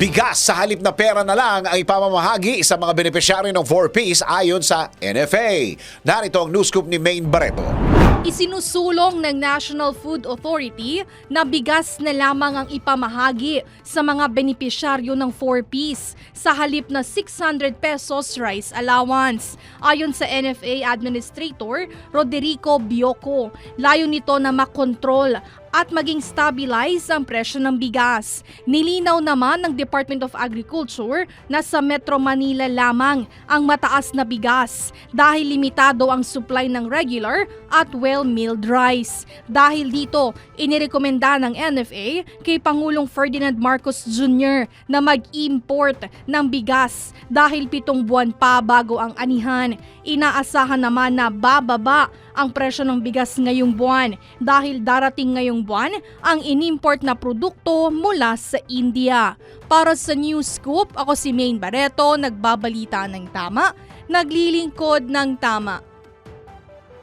bigas sa halip na pera na lang ang ipamamahagi sa mga benepisyaryo ng 4Ps ayon sa NFA. Narito ang news scoop ni Maine Barreto. Isinusulong ng National Food Authority na bigas na lamang ang ipamahagi sa mga benepisyaryo ng 4Ps sa halip na 600 pesos rice allowance. Ayon sa NFA Administrator Roderico Bioco, layo nito na makontrol at maging stabilize ang presyo ng bigas. Nilinaw naman ng Department of Agriculture na sa Metro Manila lamang ang mataas na bigas dahil limitado ang supply ng regular at well-milled rice. Dahil dito, inirekomenda ng NFA kay Pangulong Ferdinand Marcos Jr. na mag-import ng bigas dahil pitong buwan pa bago ang anihan. Inaasahan naman na bababa ang presyo ng bigas ngayong buwan dahil darating ngayong buwan ang inimport na produkto mula sa India. Para sa News Scoop, ako si Maine Barreto, nagbabalita ng tama, naglilingkod ng tama.